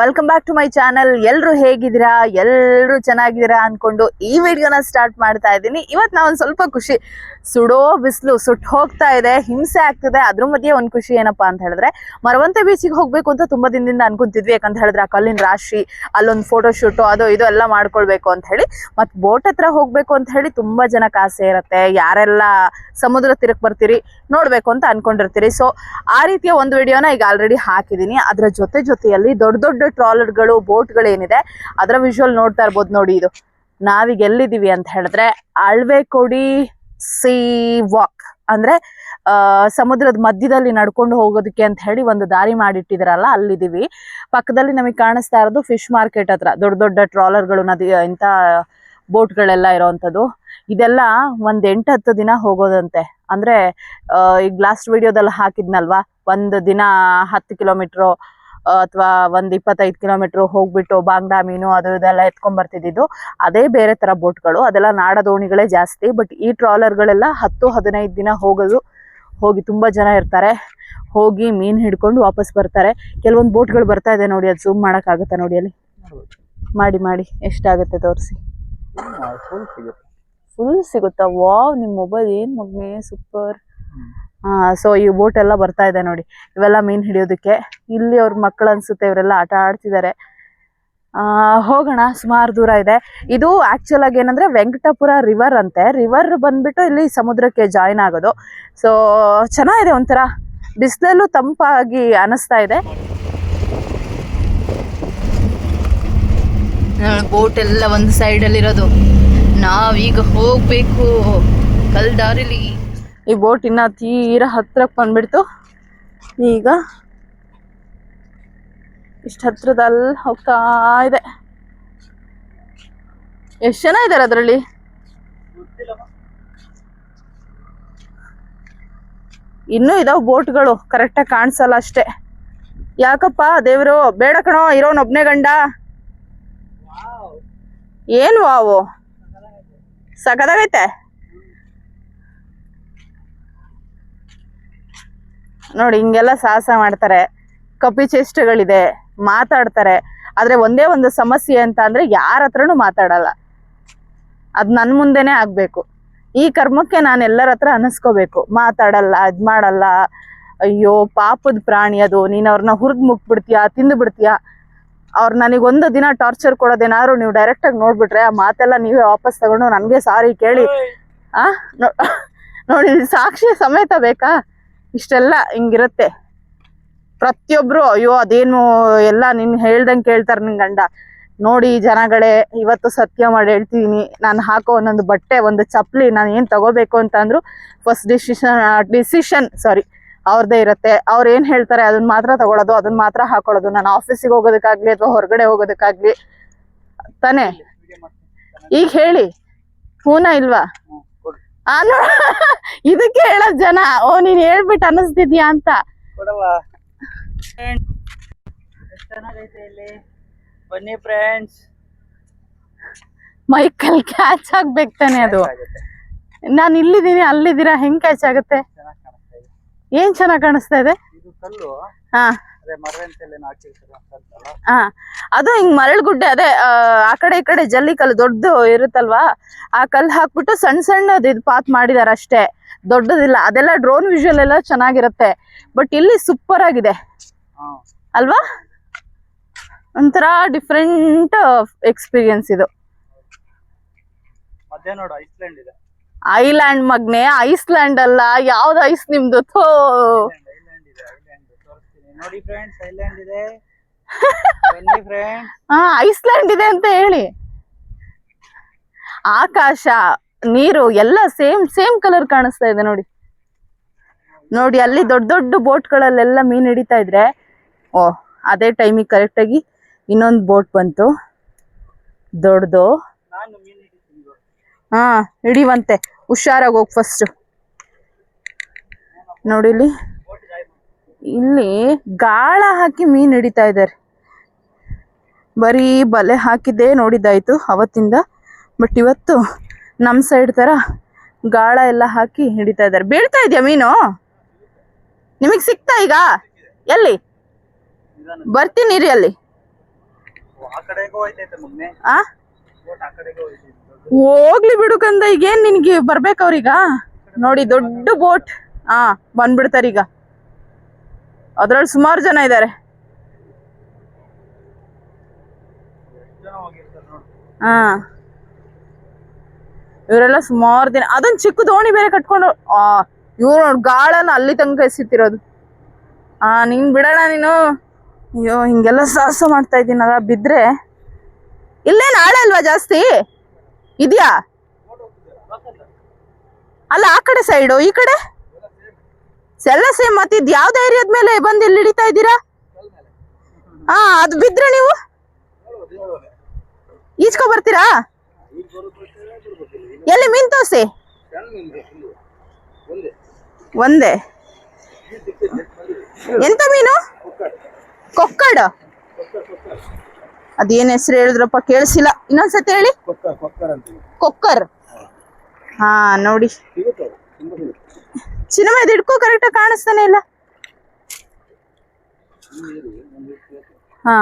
Welcome back to my channel ಎಲ್ರು ಹೇಗಿದ್ದೀರಾ? ಎಲ್ರು ಚೆನ್ನಾಗಿದ್ದೀರಾ ಅನ್ಕೊಂಡು ಈ ವಿಡಿಯೋನ ಸ್ಟಾರ್ಟ್ ಮಾಡ್ತಾ ಇದ್ದೀನಿ. ಇವತ್ತು ನಾವೊಂದು ಸ್ವಲ್ಪ ಖುಷಿ, ಸುಡೋ ಬಿಸಿಲು ಸುಟ್ಟು ಹೋಗ್ತಾ ಇದೆ, ಹಿಂಸೆ ಆಗ್ತಿದೆ. ಅದ್ರ ಮಧ್ಯೆ ಒಂದ್ ಖುಷಿ ಏನಪ್ಪಾ ಅಂತ ಹೇಳಿದ್ರೆ, ಮರವಂತೆ ಬೀಚಿಗೆ ಹೋಗ್ಬೇಕು ಅಂತ ತುಂಬಾ ದಿನದಿಂದ ಅನ್ಕೊಂತಿದ್ವಿ. ಯಾಕಂತ ಹೇಳಿದ್ರೆ ಆ ಕಲ್ಲಿನ ರಾಶಿ, ಅಲ್ಲೊಂದು ಫೋಟೋ ಶೂಟ್ ಅದು ಇದು ಎಲ್ಲ ಮಾಡ್ಕೊಳ್ಬೇಕು ಅಂತ ಹೇಳಿ. ಮತ್ ಬೋಟ್ ಹತ್ರ ಹೋಗ್ಬೇಕು ಅಂತ ಹೇಳಿ ತುಂಬಾ ಜನ ಕಾಸೆ ಇರುತ್ತೆ. ಯಾರೆಲ್ಲ ಸಮುದ್ರ ತೀರಕ್ಕೆ ಬರ್ತೀರಿ, ನೋಡ್ಬೇಕು ಅಂತ ಅನ್ಕೊಂಡಿರ್ತೀರಿ. ಸೊ ಆ ರೀತಿಯ ಒಂದು ವಿಡಿಯೋನ ಈಗ ಆಲ್ರೆಡಿ ಹಾಕಿದೀನಿ ಅದರ ಜೊತೆ ಜೊತೆಯಲ್ಲಿ ದೊಡ್ಡ ದೊಡ್ಡ ಟ್ರಾಲರ್ಗಳು, ಬೋಟ್ಗಳು ಏನಿದೆ, ಅದರ ವಿಜುವಲ್ ನೋಡ್ತಾ ಇರ್ಬೋದು ನೋಡಿ ಇದು. ನಾವೀಗ ಎಲ್ಲಿದ್ದೀವಿ ಅಂತ ಹೇಳಿದ್ರೆ, ಅಳ್ವೆಕೊಡಿ ಸಿ ವಾಕ್ ಅಂದ್ರೆ ಸಮುದ್ರದ ಮಧ್ಯದಲ್ಲಿ ನಡ್ಕೊಂಡು ಹೋಗೋದಕ್ಕೆ ಅಂತ ಹೇಳಿ ಒಂದು ದಾರಿ ಮಾಡಿಟ್ಟಿದ್ರಲ್ಲ ಅಲ್ಲಿದ್ದೀವಿ. ಪಕ್ಕದಲ್ಲಿ ನಮಗೆ ಕಾಣಿಸ್ತಾ ಇರೋದು ಫಿಶ್ ಮಾರ್ಕೆಟ್ ಹತ್ರ, ದೊಡ್ಡ ದೊಡ್ಡ ಟ್ರಾಲರ್ಗಳು ನದಿ, ಇಂಥ ಬೋಟ್ಗಳೆಲ್ಲ ಇರೋವಂಥದ್ದು ಇದೆಲ್ಲ ಒಂದ್ ಎಂಟು ಹತ್ತು ದಿನ ಹೋಗೋದಂತೆ. ಅಂದ್ರೆ ಈಗ ಲಾಸ್ಟ್ ವಿಡಿಯೋದಲ್ಲಿ ಹಾಕಿದ್ನಲ್ವಾ? ಒಂದು ದಿನ ಹತ್ತು ಕಿಲೋಮೀಟ್ರು ಅಥವಾ ಒಂದು ಇಪ್ಪತ್ತೈದು ಕಿಲೋಮೀಟ್ರ್ ಹೋಗ್ಬಿಟ್ಟು ಬಾಂಗ್ಡಾ ಮೀನು ಅದು ಇದೆಲ್ಲ ಎತ್ಕೊಂಡ್ ಬರ್ತಿದ್ದು ಅದೇ ಬೇರೆ ತರ ಬೋಟ್ಗಳು ಅದೆಲ್ಲ ನಾಡ ದೋಣಿಗಳೇ ಜಾಸ್ತಿ ಬಟ್ ಈ ಟ್ರಾಲರ್ಗಳೆಲ್ಲ ಹತ್ತು ಹದಿನೈದು ದಿನ ಹೋಗೋದು ಹೋಗಿ ತುಂಬಾ ಜನ ಇರ್ತಾರೆ. ಹೋಗಿ ಮೀನ್ ಹಿಡ್ಕೊಂಡು ವಾಪಸ್ ಬರ್ತಾರೆ. ಕೆಲವೊಂದು ಬೋಟ್ಗಳು ಬರ್ತಾ ಇದೆ ನೋಡಿ ಅದು ಝೂಮ್ ಆಗುತ್ತಾ ನೋಡಿ ಅಲ್ಲಿ? ಮಾಡಿ ಮಾಡಿ ಎಷ್ಟಾಗುತ್ತೆ ತೋರಿಸಿ. ಫುಲ್ ಸಿಗುತ್ತೆ. ವಾವ್ ನಿಮ್ಮ ಮೊಬೈಲ್ ಏನ್ ಮಗ್ನೇ ಸೂಪರ್ ಸೊ ಈ ಬೋಟ್ ಎಲ್ಲ ಬರ್ತಾ ಇದೆ ನೋಡಿ. ಇವೆಲ್ಲ ಮೀನ್ ಹಿಡಿಯೋದಕ್ಕೆ. ಇಲ್ಲಿ ಅವ್ರ ಮಕ್ಕಳು ಅನ್ಸುತ್ತೆ ಇವರೆಲ್ಲ ಆಟ ಆಡ್ತಿದ್ದಾರೆ ಆ, ಹೋಗೋಣ, ಸುಮಾರು ದೂರ ಇದೆ. ಇದು ಆಕ್ಚುಲ್ ಆಗಿ ಏನಂದ್ರೆ ವೆಂಕಟಪುರ ರಿವರ್ ಅಂತೆ. ರಿವರ್ ಬಂದ್ಬಿಟ್ಟು ಇಲ್ಲಿ ಸಮುದ್ರಕ್ಕೆ ಜಾಯಿನ್ ಆಗೋದು. ಸೊ ಚೆನ್ನಾಗಿದೆ ಒಂಥರ. ಬಿಸಿಲಲ್ಲೂ ತಂಪಾಗಿ ಅನಿಸ್ತಾ ಇದೆ. ಬೋಟ್ ಎಲ್ಲ ಒಂದು ಸೈಡಲ್ಲಿರೋದು ನಾವೀಗ ಹೋಗ್ಬೇಕು. ಕಲ್ ದಾರಿಲಿ ಈ ಬೋಟ್ ಇನ್ನ ತೀರ ಹತ್ರಕ್ಕೆ ಬಂದ್ಬಿಡ್ತು. ಈಗ ಇಷ್ಟ ಹತ್ರದಲ್ಲಿ ಹೋಗ್ತಾ ಇದೆ. ಎಷ್ಟು ಜನ ಇದ್ದಾರೆ ಅದರಲ್ಲಿ? ಇನ್ನೂ ಇದಾವ ಬೋಟ್ಗಳು ಕರೆಕ್ಟಾಗಿ ಕಾಣಿಸಲ್ಲ ಅಷ್ಟೇ. ಯಾಕಪ್ಪ ದೇವರು, ಬೇಡ ಕಣೋ ಇರೋನೊಬ್ನೇ ಗಂಡ. ಏನು ವಾವು? ಸಖತ್ತಾಗೈತೆ ನೋಡಿ ಹಿಂಗೆಲ್ಲ ಸಾಹಸ ಮಾಡ್ತಾರೆ. ಕಪಿ ಚೇಷ್ಟೆಗಳಿದೆ ಮಾತಾಡ್ತಾರೆ. ಆದ್ರೆ ಒಂದೇ ಒಂದು ಸಮಸ್ಯೆ ಅಂತ ಅಂದ್ರೆ ಯಾರ ಹತ್ರನೂ ಮಾತಾಡಲ್ಲ. ಅದ್ ನನ್ ಮುಂದೆನೆ ಆಗ್ಬೇಕು. ಈ ಕರ್ಮಕ್ಕೆ ನಾನು ಎಲ್ಲರ ಹತ್ರ ಅನಿಸ್ಕೋಬೇಕು. ಮಾತಾಡಲ್ಲ ಅದ್ ಮಾಡಲ್ಲ. ಅಯ್ಯೋ ಪಾಪದ ಪ್ರಾಣಿ ಅದು. ನೀನ್ ಅವ್ರನ್ನ ಹುರಿದ್ ಮುಗ್ಬಿಡ್ತೀಯಾ ತಿಂದು ಬಿಡ್ತೀಯಾ? ಅವ್ರು ನನಗೆ ಒಂದು ದಿನ ಟಾರ್ಚರ್ ಕೊಡೋದೇನಾದ್ರು ನೀವು ಡೈರೆಕ್ಟ್ ಆಗಿ ನೋಡ್ಬಿಟ್ರೆ ಆ ಮಾತೆಲ್ಲ ನೀವೇ ವಾಪಸ್ ತಗೊಂಡು ನನಗೆ ಸಾರಿ ಕೇಳಿ. ಆ? ನೋಡಿ ಸಾಕ್ಷಿ ಸಮೇತ ಬೇಕಾ? ಇಷ್ಟೆಲ್ಲ ಹಿಂಗಿರುತ್ತೆ. ಪ್ರತಿಯೊಬ್ರು ಅಯ್ಯೋ ಅದೇನು ಎಲ್ಲ ನಿನ್ ಹೇಳ್ದಂಗೆ ಕೇಳ್ತಾರೆ ನಿನ್ ಗಂಡ. ನೋಡಿ ಜನಗಳೇ ಇವತ್ತು ಸತ್ಯ ಮಾಡಿ ಹೇಳ್ತೀನಿ. ನಾನು ಹಾಕೋ ಒಂದೊಂದು ಬಟ್ಟೆ ಒಂದು ಚಪ್ಪಲಿ ನಾನು ಏನು ತಗೋಬೇಕು ಅಂತ ಅಂದ್ರು ಫಸ್ಟ್ ಡಿಸಿಷನ್ ಡಿಸಿಷನ್ ಸಾರಿ ಅವ್ರದ್ದೇ ಇರುತ್ತೆ. ಅವ್ರು ಏನು ಹೇಳ್ತಾರೆ ಅದನ್ನ ಮಾತ್ರ ತಗೊಳ್ಳೋದು ಅದನ್ನ ಮಾತ್ರ ಹಾಕೊಳ್ಳೋದು. ನಾನು ಆಫೀಸಿಗೆ ಹೋಗೋದಕ್ಕಾಗ್ಲಿ ಅಥವಾ ಹೊರಗಡೆ ಹೋಗೋದಕ್ಕಾಗ್ಲಿ ತಾನೇ? ಈಗ ಹೇಳಿ ಹೂನಾ ಇಲ್ವಾ? ಆ ನೋ- ಇದಕ್ಕೆ ಹೇಳೋದ್ ಜನ ಓ ನೀನ್ ಹೇಳ್ಬಿಟ್ಟು ಅನಿಸ್ತಿದ್ಯಾ ಅಂತ. ಬನ್ನಿ ಫ್ರೆಂಡ್ಸ್ ಮೈಕಲ್ ಕ್ಯಾಚ್ ಆಗ್ಬೇಕು ತಾನೆ ಅದು. ನಾನು ಇಲ್ಲಿದ್ದೀನಿ ಅಲ್ಲಿದ್ದೀರಾ ಹೆಂಗ್ ಕ್ಯಾಚ್ ಆಗುತ್ತೆ? ಏನ್ ಚೆನ್ನಾಗ್ ಕಾಣಿಸ್ತಾ ಇದೆ? ಹಾ. ಹಾ ಅದು ಹಿಂಗ್ ಮರಳುಗುಡ್ಡೆ ಅದೇ ಆ, ಕಡೆ ಈ ಕಡೆ ಜಲ್ಲಿ ಕಲ್ಲು ದೊಡ್ಡದು ಇರುತ್ತಲ್ವಾ ಆ ಕಲ್ಲು ಹಾಕ್ಬಿಟ್ಟು ಸಣ್ಣ ಸಣ್ಣದು ಇದು ಪಾತ್ ಮಾಡಿದಾರೆ ಅಷ್ಟೇ ದೊಡ್ಡದಿಲ್ಲ ಅದೆಲ್ಲ ಡ್ರೋನ್ ವಿಜುವಲ್ ಎಲ್ಲ ಚೆನ್ನಾಗಿರುತ್ತೆ ಬಟ್ ಇಲ್ಲಿ ಸೂಪರ್ ಆಗಿದೆ. ಅಲ್ವಾ? ಒಂಥರ ಡಿಫ್ರೆಂಟ್ ಎಕ್ಸ್ಪೀರಿಯನ್ಸ್ ಇದೆ. ಐಲ್ಯಾಂಡ್ ಮಗ್ನೆ ಐಸ್ಲ್ಯಾಂಡ್ ಅಲ್ಲ ಯಾವ್ದು ಐಸ್ ನಿಮ್ದು? ಥೋ ಐಲ್ಯಾಂಡ್ ಇದೆ ಐಲ್ಯಾಂಡ್ ತೋರಿಸ್ತೀನಿ ನೋಡಿ ಫ್ರೆಂಡ್ಸ್ ಐಲ್ಯಾಂಡ್ ಇದೆ. ಬನ್ನಿ ಫ್ರೆಂಡ್ಸ್ ಆ ಐಸ್ಲ್ಯಾಂಡ್ ಇದೆ ಅಂತ ಹೇಳಿ. ಆಕಾಶ ನೀರು ಎಲ್ಲ ಸೇಮ್ ಸೇಮ್ ಕಲರ್ ಕಾಣಿಸ್ತಾ ಇದೆ ನೋಡಿ. ನೋಡಿ ಅಲ್ಲಿ ದೊಡ್ಡ ದೊಡ್ಡ ಬೋಟ್ಗಳಲ್ಲೆಲ್ಲ ಮೀನ್ ಹಿಡಿತಾ ಇದ್ರೆ ಓ ಅದೇ ಟೈಮಿಗೆ ಕರೆಕ್ಟಾಗಿ ಇನ್ನೊಂದು ಬೋಟ್ ಬಂತು. ದೊಡ್ಡದು. ಹಾ ಹಿಡಿವಂತೆ ಹುಷಾರಾಗಿ ಹೋಗಿ ಫಸ್ಟು ನೋಡಿ ಇಲ್ಲಿ. ಇಲ್ಲಿ ಗಾಳ ಹಾಕಿ ಮೀನ್ ಹಿಡಿತಾ ಇದ್ದಾರೆ. ಬರೀ ಬಲೆ ಹಾಕಿದ್ದೇ ನೋಡಿದ್ದಾಯ್ತು ಅವತ್ತಿಂದ ಬಟ್ ಇವತ್ತು ನಮ್ಮ ಸೈಡ್ ಥರ ಗಾಳ ಎಲ್ಲ ಹಾಕಿ ಹಿಡಿತಾ ಇದ್ದಾರೆ. ಬೀಳ್ತಾ ಇದೆಯಾ ಮೀನು? ನಿಮಗೆ ಸಿಗ್ತಾ ಈಗ? ಎಲ್ಲಿ? ಬರ್ತೀನಿ ರೀ ಅಲ್ಲಿ. ಹೋಗ್ಲಿ ಬಿಡುಕಂದ ಈಗೇನು ನಿನಗೆ ನಿನ್ಗೆ ಬರ್ಬೇಕು ಅವ್ರೀಗ ನೋಡಿ ದೊಡ್ಡ ಬೋಟ್ ಹಾ ಬಂದ್ಬಿಡ್ತಾರೀಗ ಅದ್ರಲ್ಲಿ ಸುಮಾರು ಜನ ಇದ್ದಾರೆ ಹಾ. ಇವರೆಲ್ಲ ಸುಮಾರು ದಿನ, ಅದೊಂದು ಚಿಕ್ಕ ದೋಣಿ ಬೇರೆ ಕಟ್ಕೊಂಡು ಇವ್ರು ನೋಡಿ ಗಾಳನ ಅಲ್ಲಿ ತನಕ ಎಸಿತಿರೋದು. ಆ, ನಿನ್ ಬಿಡೋಣ ನೀನು. ಅಯ್ಯೋ, ಹಿಂಗೆಲ್ಲ ಸಾಹಸ ಮಾಡ್ತಾ ಇದ್ದೀನಲ್ಲ, ಬಿದ್ರೆ. ಇಲ್ಲೇ ನಾಳೆ ಅಲ್ವಾ ಜಾಸ್ತಿ? ಇದ್ಯಾ? ಅಲ್ಲ, ಆ ಕಡೆ ಸೈಡು ಈ ಕಡೆ? ಎಲ್ಲ ಸೇಮ್ ಮತ್ತೆ ಇದು ಯಾವ್ದು ಏರಿಯಾದ ಮೇಲೆ ಬಂದು ಇಲ್ಲಿ ಹಿಡಿತಾ ಇದ್ದೀರಾ? ಹಾ ಅದು ಬಿದ್ರೆ ನೀವು? ಈಜ್ಕೊ ಬರ್ತೀರಾ? ಎಲ್ಲಿ ಮೀನ್ ತೋಸಿ ಒಂದೇ. ಎಂತ ಮೀನು? ಕೊಕ್ಕಡ. ಅದೇನ್ ಹೆಸರು ಹೇಳಿದ್ರಪ್ಪ ಕೇಳಿಸಿಲ್ಲ. ಇನ್ನೊಂದ್ಸತಿ ಹೇಳಿ. ಕೊಕ್ಕರ್. ಹಾ ನೋಡಿ. ಕರೆಕ್ಟ್ ಇದು ಹಿಡ್ಕೋ ಕರೆಕ್ಟಾಗಿ ಕಾಣಿಸ್ತಾನೆ ಇಲ್ಲ. ಹಾ,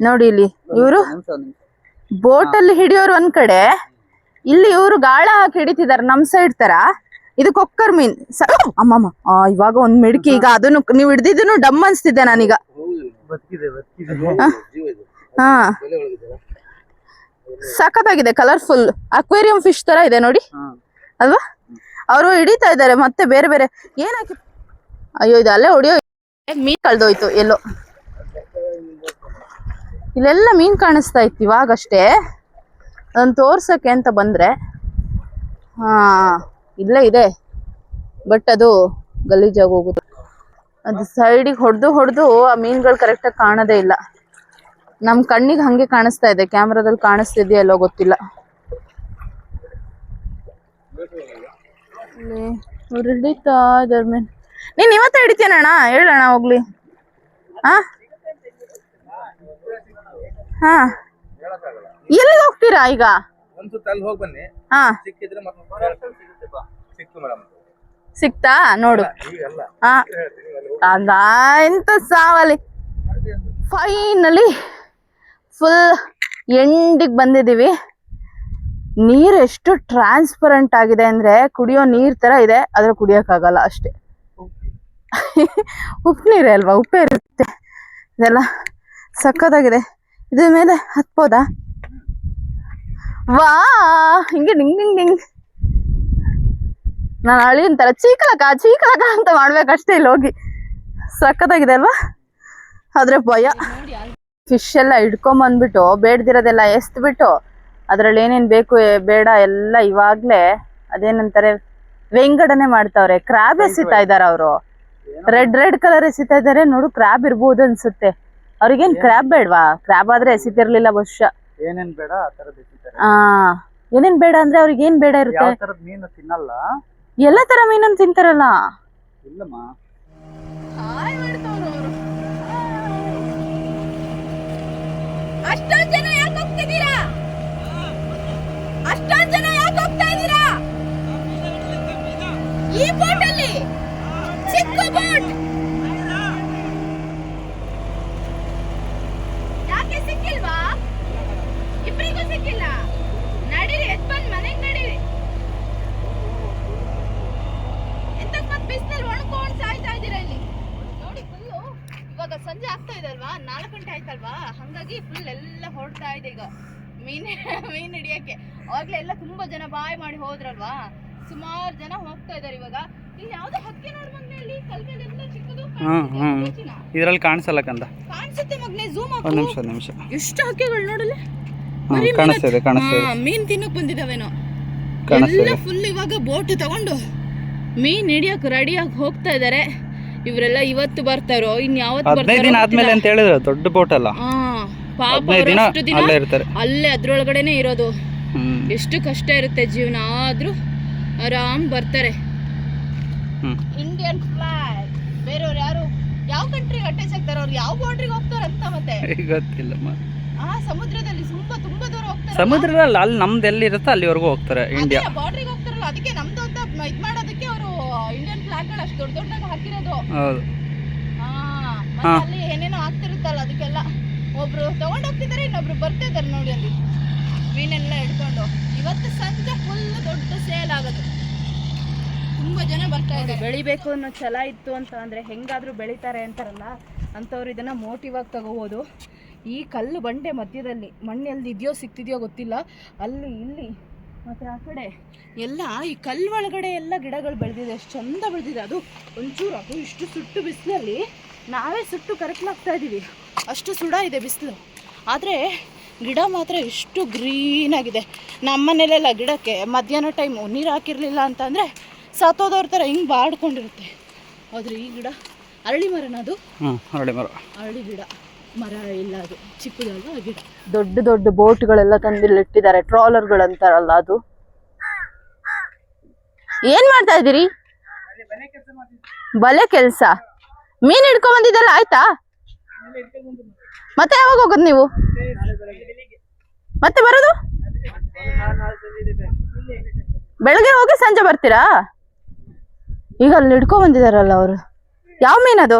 ನೋಡಿ ಇಲ್ಲಿ ಇವರು. ನಿಮಿಷ ನಿಮಿಷ ಬೋಟ್ ಅಲ್ಲಿ ಹಿಡಿಯೋರು ಒಂದ್ ಕಡೆ, ಇಲ್ಲಿ ಇವರು ಗಾಳ ಹಾಕಿ ಹಿಡಿತಿದಾರೆ ನಮ್ ಸೈಡ್ ತರ. ಇದು ಕೊಕ್ಕರ್ ಮೀನ್. ಅಮ್ಮಮ್ಮ ಇವಾಗ ಒಂದ್ ಮಿಡ್ಕಿ, ಈಗ ಅದನ್ನು ನೀವು ಹಿಡ್ದಿದ್ದನ್ನು ಡಮ್ ಅನ್ಸ್ತಿದ್ದೆ ನಾನೀಗ. ಹಾ ಸಖತ್ತಾಗಿದೆ ಕಲರ್ಫುಲ್ ಅಕ್ವೇರಿಯಂ ಫಿಶ್ ತರ ಇದೆ ನೋಡಿ. ಅಲ್ವಾ? ಅವರು ಹಿಡಿತಾ ಇದ್ದಾರೆ, ಮತ್ತೆ ಬೇರೆ ಬೇರೆ. ಏನಾಕಿ ಅಯ್ಯೋ, ಇದು ಅಲ್ಲೇ ಹೊಡಿಯೋ ಮೀನ್ ಕಳ್ದೋಯ್ತು, ಎಲ್ಲೋ. ಇಲ್ಲೆಲ್ಲ ಮೀನ್ ಕಾಣಿಸ್ತಾ ಇತ್ತು ಇವಾಗಷ್ಟೇ. ಅದನ್ನ ತೋರ್ಸಕ್ಕೆ ಅಂತ ಬಂದ್ರೆ ಹಾ, ಇಲ್ಲೇ ಇದೆ. ಬಟ್ ಅದು ಗಲೀಜಾಗಿ ಹೋಗುತ್ತೆ. ಅದು ಸೈಡಿಗೆ ಹೊಡೆದು ಹೊಡೆದು ಆ ಮೀನ್ಗಳು ಕರೆಕ್ಟಾಗಿ ಕಾಣೋದೇ ಇಲ್ಲ. ನಮ್ಮ ಕಣ್ಣಿಗೆ ಹಂಗೆ ಕಾಣಿಸ್ತಾ ಇದೆ ಕ್ಯಾಮ್ರಾದಲ್ಲಿ ಕಾಣಿಸ್ತಿದೆಯಲ್ಲೋ ಗೊತ್ತಿಲ್ಲ. ಇಲ್ಲಿ ಅವ್ರು ಹಿಡಿತಾ ಇದಾರೆ ಮೀನು. ನೀನು ಇವತ್ತ ಹಿಡಿತೀನಣ್ಣ ಹೇಳಣ್ಣ ಹೋಗ್ಲಿ. ಹಾ ಹಾ. ಎಲ್ಲಿ ಹೋಗ್ತೀರಾ ಈಗ? ಹಾ. ಸಿಕ್ತು ನೋಡು. ಹಾ ಅದ ಎಂತ ಸಾವಲಿ. ಫೈನಲಿ ಫುಲ್ ಎಂಡಿಗೆ ಬಂದಿದ್ದೀವಿ. ನೀರು ಎಷ್ಟು ಟ್ರಾನ್ಸ್ಪರೆಂಟ್ ಆಗಿದೆ ಅಂದ್ರೆ ಕುಡಿಯೋ ನೀರ್ ತರ ಇದೆ ಆದ್ರೆ ಕುಡಿಯೋಕ್ಕಾಗಲ್ಲ ಅಷ್ಟೇ. ಉಪ್ಪು ನೀರೇ ಅಲ್ವಾ? ಉಪ್ಪೇ ಇರುತ್ತೆ. ಇದೆಲ್ಲ ಸಖತ್ತಾಗಿದೆ ಇದ್ರ ಮೇಲೆ ಹತ್ಬೋದಾ? ವಾ ಹಿಂಗೆ ನಿಂಗ್ ನಿಂಗ್ ನಿಂಗ್ ನಾನು ಅಳಿಯನ್ ತರ ಚೀಕಲಕ ಚೀಕಲಕ ಅಂತ ಮಾಡ್ಬೇಕಷ್ಟೇ ಇಲ್ಲಿ ಹೋಗಿ. ಸಖತ್ತಾಗಿದೆ ಅಲ್ವಾ? ಆದ್ರೆ ಭಯ. ಫಿಶ್ ಎಲ್ಲ ಹಿಡ್ಕೊಂಬಂದ್ಬಿಟ್ಟು ಬೇಡ್ದಿರೋದೆಲ್ಲ ಎಸ್ದ್ಬಿಟ್ಟು ಅದ್ರಲ್ಲಿ ಏನೇನ್ ಬೇಕು ಬೇಡ ಎಲ್ಲ ಇವಾಗ್ಲೇ ಅದೇನಂತಾರೆ ವೆಂಗಡನೆ ಮಾಡ್ತಾವ್ರೆ. ಕ್ರಾಬ್ ಎಸಿತಾ ಇದಾರೆ ಅವರು. ರೆಡ್ ರೆಡ್ ಕಲರ್ ಎಸಿತಾ ಇದಾರೆ. ನೋಡು ಕ್ರಾಬ್ ಇರ್ಬೋದು ಅನ್ಸುತ್ತೆ. ಅವ್ರಿಗೇನ್ ಕ್ರಾಬ್ ಬೇಡವಾ? ಕ್ರಾಬ್ ಆದ್ರೆ ಎಸಿತಿರ್ಲಿಲ್ಲ ಬಹುಶಃ. ಏನೇನ್ ಬೇಡ ಆ ಏನೇನ್ ಬೇಡ ಅಂದ್ರೆ ಅವ್ರಿಗೆ ಏನ್ ಬೇಡ ಇರುತ್ತೆ? ಯಾವ ತರದ್ ಮೀನು ತಿನ್ನಲ್ಲ? ಎಲ್ಲ ತರ ಮೀನನ್ನು ತಿಂತಾರಲ್ಲ? ಇಲ್ಲಮ್ಮ ಅಷ್ಟೊಂದ್ ಜನ ಯಾಕೆ ಹೋಗ್ತಿದ್ದೀರಾ ಅಷ್ಟೊಂದ್ ಜನ ಯಾಕೆ ಹೋಗ್ತಾ ಇದ್ದೀರಾ ಈ ಬೋಟ್ ಅಲ್ಲಿ ಚಿಕ್ಕ ಬೋಟ್. ಯಾಕೆ ಸಿಕ್ಕಿಲ್ವಾ? ಇಬ್ಬರಿಗೂ ಸಿಕ್ಕಿಲ್ಲ. ನಡೀರಿ, ಎದ್ ಬಂದ್ ಮನೆಗ್ ನಡೀರಿ. ಎಂತಕ್ ಮತ್ ಬಿಸಿಲಲ್ಲಿ ಒಣಕೊಂಡ್ ಸಾಯ್ತಾ ಇದ್ದೀರಾ ಇಲ್ಲಿ? ನೋಡಿ ಫುಲ್ಲು ಇವಾಗ ಸಂಜೆ ಆಗ್ತಾ ಇದೆ ಅಲ್ವಾ? ನಾಲ್ಕು ಗಂಟೆ ಆಯ್ತಲ್ವಾ? ಹಂಗಾಗಿ ಫುಲ್ ಎಲ್ಲ ಹೊರಡ್ತಾ ಇದೆ ಈಗ. ಮೀನ್ ಮೀನ್ ಹಿಡಿಯಕ್ಕೆ. ಅವಾಗ್ಲೆಲ್ಲ ತುಂಬಾ ಜನ ಬಾಯ್ ಮಾಡಿ ಹೋದ್ರಲ್ವಾ? ಸುಮಾರು ಜನ ಹೋಗ್ತಾ ಇದ್ದಾರೆ ಇವಾಗ. ಇಲ್ಲಿ ಯಾವ್ದೋ ಹಕ್ಕಿ ನೋಡ್ ಮಗ್ನೆ ಅಲ್ಲಿ ಎಲ್ಲ ಚಿಕ್ಕದು ಇದರಲ್ಲಿ ಕಾಣಿಸಲ್ಲ ಕಂದ. ಕಾಣಿಸುತ್ತೆ ಮಗ್ನೆ ಝೂಮ್ ಒಂದ್ ನಿಮಿಷ ಒಂದ್ ನಿಮಿಷ. ಎಷ್ಟು ಹಕ್ಕಿಗಳು ನೋಡಲಿ? ಹ್ಮ್, ಕಾಣಿಸ್ತಾ ಇದೆ ಕಾಣಿಸ್ತಾ ಇದೆ. ಮೀನ್ ತಿನ್ನಕ್ ಬಂದಿದಾವೇನೋ ಕಾಣಿಸ್ತಾ ಎಲ್ಲ ಇದೆ. ಫುಲ್ ಇವಾಗ ಬೋಟ್ ತಗೊಂಡು ಮೀನ್ ಹಿಡಿಯಕ್ ರೆಡಿಯಾಗಿ ಹೋಗ್ತಾ ಇದಾರೆ. ಇವರೆಲ್ಲ ಇವತ್ತು ಬರ್ತಾರೋ ಇನ್ ಯಾವತ್ತು ಹದಿನೈದು ದಿನ ಆದ್ಮೇಲೆ ಅಂತ ಹೇಳಿದ್ರು ದೊಡ್ಡ ಬೋಟ್ ಅಲ್ಲ. ಹಾ ಪಾಪ ಹದಿನೈದು ದಿನ ಅವ್ರು ಅಷ್ಟು ದಿನ ಅಲ್ಲೇ ಇರ್ತಾರೆ. ಅಲ್ಲೇ ಅದ್ರೊಳಗಡೆನೆ ಇರೋದು. ಹ್ಮ್. ಎಷ್ಟು ಕಷ್ಟ ಇರುತ್ತೆ ಜೀವನ ಆದ್ರೂ ಆರಾಮ್ ಬರ್ತಾರೆ. ಇಂಡಿಯನ್ ಫ್ಲಾಗ್ ಬೇರೆಯವ್ರು ಯಾರು? ಯಾವ ಕಂಟ್ರಿಗೆ ಅಟ್ಯಾಚ್ ಆಗ್ತಾರೆ ಅವ್ರು ಯಾವ ಬಾರ್ಡ್ರಿಗೆ ಅಂತ ಮತ್ತೆ. ಗೊತ್ತಿಲ್ಲಮ್ಮ. ಆ ಸಮುದ್ರದಲ್ಲಿ ತುಂಬಾ ತುಂಬಾ ದೂರ ಹೋಗ್ತಾರೆ ಸಮುದ್ರದಲ್ಲಿ ಅಲ್ಲಿ ನಮ್ದು ಎಲ್ಲಿ ಇರುತ್ತೋ ಅಲ್ಲಿವರೆಗೂ ಹೋಗ್ತಾರೆ ಇಂಡಿಯಾ ಬಾರ್ಡ್ರಿಗೆ ಹೋಗ್ತಾರಲ್ಲ ಅದಕ್ಕೆ ನಮ್ದು ಅಂತ ಇದ್ ಮಾಡೋದಕ್ಕೆ ಅವರು ಇಂಡಿಯನ್ ಫ್ಲಾಗ್ಗಳು ಅಷ್ಟು ದೊಡ್ಡ ದೊಡ್ಡದಾಗಿ ಹಾಕಿರೋದು. ಹೌದು. ಆ, ಅಲ್ಲಿ ಏನೇನೋ ಆಗ್ತಿರುತ್ತಲ್ಲ ಅದಕ್ಕೆಲ್ಲ. ಒಬ್ರು ತಗೊಂಡ್ ಹೋಗ್ತಿದ್ದಾರೆ ಇನ್ನೊಬ್ರು ಬರ್ತಾ ಇದಾರೆ ನೋಡಿ ಅಲ್ಲಿ. ಮೀನೆಲ್ಲ ಹಿಡ್ಕೊಂಡು. ಇವತ್ತು ಸಂಜೆ ಫುಲ್ ದೊಡ್ಡ ಸೇಲ್ ಆಗೋದು. ತುಂಬಾ ಜನ ಬರ್ತಾ ಇದ್ದಾರೆ. ಬೆಳಿಬೇಕು ಅನ್ನೋ ಛಲ ಇತ್ತು ಅಂತ ಅಂದ್ರೆ ಹೆಂಗಾದ್ರೂ ಬೆಳಿತಾರೆ ಅಂತಾರಲ್ಲ ಅಂಥವ್ರು ಇದನ್ನ ಮೋಟಿವ್ ಆಗಿ ತಗೋಬೋದು. ಈ ಕಲ್ಲು ಬಂಡೆ ಮಧ್ಯದಲ್ಲಿ ಮಣ್ಣು ಎಲ್ಲಿ ಇದೆಯೋ ಸಿಗ್ತಿದೆಯೋ ಗೊತ್ತಿಲ್ಲ. ಅಲ್ಲಿ ಇಲ್ಲಿ ಮತ್ತೆ ಆ ಕಡೆ ಎಲ್ಲ ಈ ಕಲ್ಲು ಒಳಗಡೆ ಎಲ್ಲ ಗಿಡಗಳು ಬೆಳೆದಿದೆ. ಎಷ್ಟು ಚಂದ ಬೆಳೆದಿದೆ. ಅದು ಒಂಚೂರು ಅದು ಇಷ್ಟು ಸುಟ್ಟು ಬಿಸಿಲಲ್ಲಿ ನಾವೇ ಸುಟ್ಟು ಕರಕಲಾಗ್ತಾ ಇದ್ದೀವಿ ಅಷ್ಟು ಸುಡ ಇದೆ ಬಿಸಿಲು. ಆದರೆ ಗಿಡ ಮಾತ್ರ ಎಷ್ಟು ಗ್ರೀನ್ ಆಗಿದೆ. ನಮ್ಮ ಮನೇಲೆಲ್ಲ ಗಿಡಕ್ಕೆ ಮಧ್ಯಾಹ್ನ ಟೈಮು ನೀರು ಹಾಕಿರಲಿಲ್ಲ ಅಂತಂದರೆ ಸತ್ತೋದವ್ರ ಥರ ಹಿಂಗೆ ಬಾಡ್ಕೊಂಡಿರುತ್ತೆ. ಆದರೆ ಈ ಗಿಡ ಅರಳಿ ಮರನ ಅದು? ಹ್ಞೂ ಅರಳಿ ಮರ. ಅರಳಿ ಗಿಡ. ಮರ ಇಲ್ಲ ಅದು. ಚಿಕ್ಕದಲ್ಲ ಗಿಡ? ದೊಡ್ಡ ದೊಡ್ಡ ಬೋಟ್ಗಳೆಲ್ಲ ತಂದಿಲ್ಲಿ ಇಟ್ಟಿದ್ದಾರೆ. ಟ್ರಾಲರ್ಗಳು ಅಂತಾರಲ್ಲ ಅದು. ಏನು ಮಾಡ್ತಾ ಇದ್ದೀರಿ? ಬಲೆ ಕೆಲಸ ಮೀನು ಬಲೆ ಕೆಲ್ಸ. ಮೀನ್ ಹಿಡ್ಕೊಂಡ್ ಬಂದಿದ್ದಲ್ಲ ಆಯ್ತಾ? ಮತ್ತೆ ಯಾವಾಗ ಹೋಗೋದು ನೀವು? ಮತ್ತೆ ಬರೋದು? ಬೆಳಗ್ಗೆ ಹೋಗಿ ಸಂಜೆ ಬರ್ತೀರಾ? ಈಗ ಅಲ್ಲಿ ಹಿಡ್ಕೊ ಬಂದಿದಾರಲ್ಲ ಅವರು. ಯಾವ ಮೀನ್ ಅದು?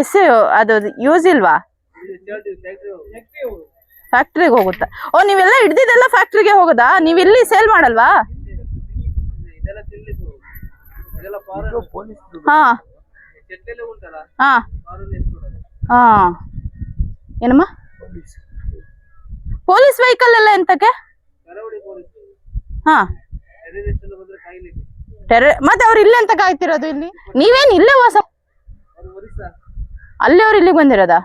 ಎಸ್ ಅದು ಯೂಸ್ ಇಲ್ವಾ ಫ್ಯಾಕ್ಟ್ರಿಗೆ ಹೋಗುತ್ತಾ? ಓ, ನೀವೆಲ್ಲ ಹಿಡ್ದಿದ್ದೆಲ್ಲ ಫ್ಯಾಕ್ಟ್ರಿಗೆ ಹೋಗೋದಾ? ನೀವು ಇಲ್ಲಿ ಸೇಲ್ ಮಾಡಲ್ವಾ? ಹಾ. ಹಾ. ಏನಮ್ಮ? ಪೊಲೀಸ್ ವೆಹಿಕಲ್ ಎಲ್ಲ ಎಂತಕ್ಕೆ? ಹಾ. ಟೆರ ಮತ್ತೆ ಅವ್ರು ಇಲ್ಲ ಅಂತ ಕಾಯ್ತಿರೋದು ಇಲ್ಲಿ? ನೀವೇನ್ ಇಲ್ಲೇ ವಾಸ ಅಲ್ಲೇ ಅವ್ರು ಇಲ್ಲಿಗೆ ಬಂದಿರೋದ?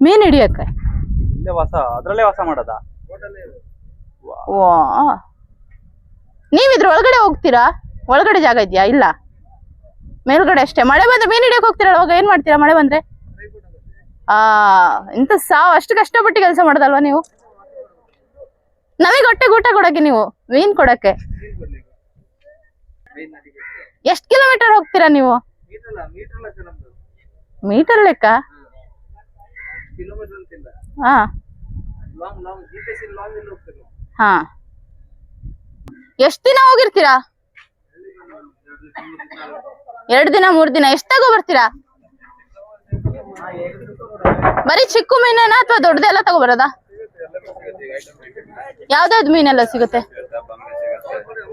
ಮೀನ್ ಹಿಡಿಯಕ್ಕೆ? ಇಲ್ಲೇ ವಾಸ ಅದ್ರಲ್ಲೇ ವಾಸ ಮಾಡೋದ? ಹೋಟೆಲ್ ಓ ನೀವಿದ್ರ ಇದ್ರ ಒಳಗಡೆ ಹೋಗ್ತೀರಾ? ಒಳಗಡೆ ಜಾಗ ಇದೆಯಾ? ಇಲ್ಲ. ಮೇಲ್ಗಡೆ ಅಷ್ಟೇ. ಮಳೆ ಬಂದ್ರೆ ಮೀನ್ ಹಿಡಿಯಕ್ ಹೋಗ್ತೀರಾ ಅವಾಗ ಏನ್ ಮಾಡ್ತೀರಾ ಮಳೆ ಬಂದ್ರೆ? ಆ ಇಂತ ಸಾವ್ ಅಷ್ಟು ಕಷ್ಟಪಟ್ಟು ಕೆಲಸ ಮಾಡದಲ್ವಾ ನೀವು? ನಮಗೆ ಹೊಟ್ಟೆಗೆ ಊಟ ಕೊಡಕ್ಕೆ ನೀವು ಮೀನ್ ಕೊಡಕ್ಕೆ. ಎಷ್ಟ್ ಕಿಲೋಮೀಟರ್ ಹೋಗ್ತೀರಾ ನೀವು? ಮೀಟರ್ ಲೆಕ್ಕ? ಹಾ ಹಾ. ಎಷ್ಟ್ ದಿನ ಹೋಗಿರ್ತೀರಾ? ಎರಡ್ ದಿನ ಮೂರ್ ದಿನ ಎಷ್ಟಾಗೋ ಬರ್ತೀರಾ? ಬರೀ ಚಿಕ್ಕ ಮೀನೇನಾ ಅಥವಾ ದೊಡ್ಡದೆಲ್ಲ ತಗೋ ಬರೋದಾ? ಯಾವ್ದಾವ್ದು ಮೀನೆಲ್ಲ ಸಿಗುತ್ತೆ?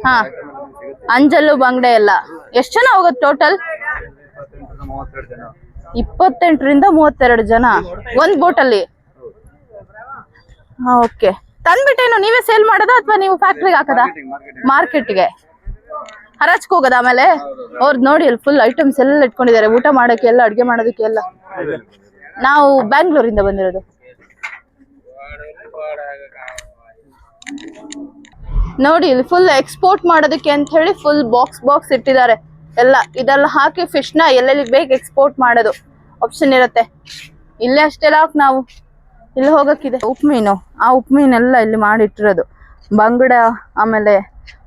ಹಾ. ಅಂಜಲ್ಲು ಬಂಗಡೆ ಎಲ್ಲ. ಎಷ್ಟು ಜನ ಹೋಗೋದು ಟೋಟಲ್ ಇಪ್ಪತ್ತೆಂಟರಿಂದ ಮೂವತ್ತೆರಡು ಜನ. ಒಂದ್ ಬೋಟಲ್ಲಿ ಓಕೆ ತಂದ್ಬಿಟ್ಟೇನು ನೀವೇ ಸೇಲ್ ಮಾಡೋದಾ ಅಥವಾ ನೀವು ಫ್ಯಾಕ್ಟ್ರಿಗೆ ಹಾಕದ? ಮಾರ್ಕೆಟ್ಗೆ. ಹರಾಜ್ಕ್ ಹೋಗೋದ ಆಮೇಲೆ? ಅವ್ರದ್ದು ನೋಡಿ ಅಲ್ಲಿ ಫುಲ್ ಐಟಮ್ಸ್ ಎಲ್ಲ ಇಟ್ಕೊಂಡಿದ್ದಾರೆ. ಊಟ ಮಾಡೋಕೆ ಎಲ್ಲ, ಅಡುಗೆ ಮಾಡೋದಕ್ಕೆ ಎಲ್ಲ. ನಾವು ಬ್ಯಾಂಗ್ಳೂರಿಂದ ಬಂದಿರೋದು. ನೋಡಿ, ಇಲ್ಲಿ ಫುಲ್ ಎಕ್ಸ್ಪೋರ್ಟ್ ಮಾಡೋದಕ್ಕೆ ಅಂತ ಹೇಳಿ ಫುಲ್ ಬಾಕ್ಸ್ ಬಾಕ್ಸ್ ಇಟ್ಟಿದ್ದಾರೆ. ಎಲ್ಲ, ಇದೆಲ್ಲ ಹಾಕಿ ಫಿಶ್ನ ಎಲ್ಲೆಲ್ಲಿ ಬೇಕು ಎಕ್ಸ್ಪೋರ್ಟ್ ಮಾಡೋದು. ಆಪ್ಷನ್ ಇರುತ್ತೆ. ಇಲ್ಲೇ ಅಷ್ಟೆಲ್ಲ ನಾವು. ಇಲ್ಲಿ ಹೋಗಕ್ಕಿದೆ ಉಪ್ಪು ಮೀನು. ಆ ಉಪ್ಪು ಮೀನೆಲ್ಲ ಇಲ್ಲಿ ಮಾಡಿಟ್ಟಿರೋದು. ಬಂಗಡ, ಆಮೇಲೆ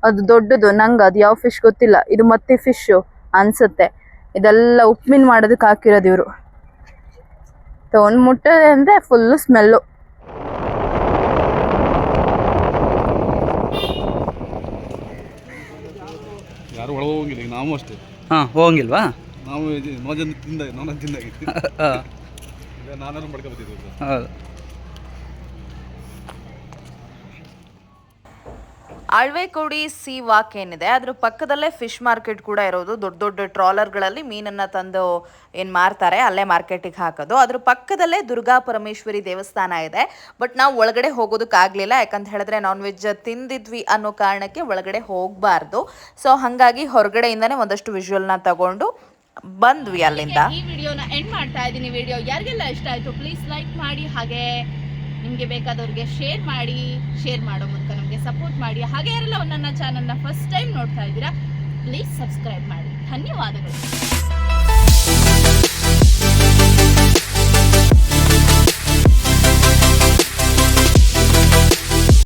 ಅದು ದೊಡ್ಡದು, ನಂಗೆ ಅದು ಯಾವ ಫಿಶ್ ಗೊತ್ತಿಲ್ಲ. ಇದು ಮತ್ತೆ ಫಿಶ್ ಅನ್ಸುತ್ತೆ. ಇದೆಲ್ಲ ಉಪ್ಪು ಮೀನು ಮಾಡೋದಕ್ಕೆ ಹಾಕಿರೋದು ಇವರು. ತಗೊಂಡ್ ಮುಟ್ಟದೆ ಅಂದ್ರೆ ಫುಲ್ಲು ಸ್ಮೆಲ್ಲು ಯಾರು ಒಳಗೆ ಹೋಗಂಗಿಲ್ಲ ಈಗ ನಾವು ಅಷ್ಟೇ. ಹಾಂ ಹೋಗಂಗಿಲ್ವಾ ನಾವು ನೋಜನ್ ತಿಂದ ನಾನು ತಿಂದಾಗಿ ಈಗ ನಾನಾರು ಮಾಡ್ಕೊಬತ್ತಿದ್ದು ಹೌದು. ಅಳ್ವೆಕೋಡಿ ಸಿ ವಾಕ್ ಏನಿದೆ, ಅದ್ರ ಪಕ್ಕದಲ್ಲೇ ಫಿಶ್ ಮಾರ್ಕೆಟ್ ಕೂಡ ಇರೋದು. ದೊಡ್ಡ ದೊಡ್ಡ ಟ್ರಾಲರ್ಗಳಲ್ಲಿ ಮೀನನ್ನ ತಂದು ಏನು ಮಾರ್ತಾರೆ, ಅಲ್ಲೇ ಮಾರ್ಕೆಟಿಗೆ ಹಾಕೋದು. ಅದ್ರ ಪಕ್ಕದಲ್ಲೇ ದುರ್ಗಾ ಪರಮೇಶ್ವರಿ ದೇವಸ್ಥಾನ ಇದೆ. ಬಟ್ ನಾವು ಒಳಗಡೆ ಹೋಗೋದಕ್ಕಾಗಲಿಲ್ಲ ಯಾಕಂತ ಹೇಳಿದ್ರೆ ನಾನ್ ವೆಜ್ ತಿಂದಿದ್ವಿ ಅನ್ನೋ ಕಾರಣಕ್ಕೆ ಒಳಗಡೆ ಹೋಗಬಾರ್ದು. ಸೊ ಹಾಗಾಗಿ ಹೊರಗಡೆಯಿಂದನೇ ಒಂದಷ್ಟು ವಿಜುವಲ್ನ ತಗೊಂಡು ಬಂದ್ವಿ ಅಲ್ಲಿಂದ. ಈ ವಿಡಿಯೋನ ಎಂಡ್ ಮಾಡ್ತಾ ಇದ್ದೀನಿ ವಿಡಿಯೋ ಯಾರಿಗೆಲ್ಲ ಇಷ್ಟ ಆಯ್ತು ಪ್ಲೀಸ್ ಲೈಕ್ ಮಾಡಿ. ಹಾಗೆ ನಿಮಗೆ ಬೇಕಾದವ್ರಿಗೆ ಶೇರ್ ಮಾಡಿ ಶೇರ್ ಮಾಡೋ ಮೂಲಕ ನಮಗೆ ಸಪೋರ್ಟ್ ಮಾಡಿ. ಹಾಗೆ ಯಾರೆಲ್ಲ ನನ್ನ ಚಾನಲ್ನ ಫಸ್ಟ್ ಟೈಮ್ ನೋಡ್ತಾ ಇದ್ದೀರಾ ಪ್ಲೀಸ್ ಸಬ್ಸ್ಕ್ರೈಬ್ ಮಾಡಿ. ಧನ್ಯವಾದಗಳು.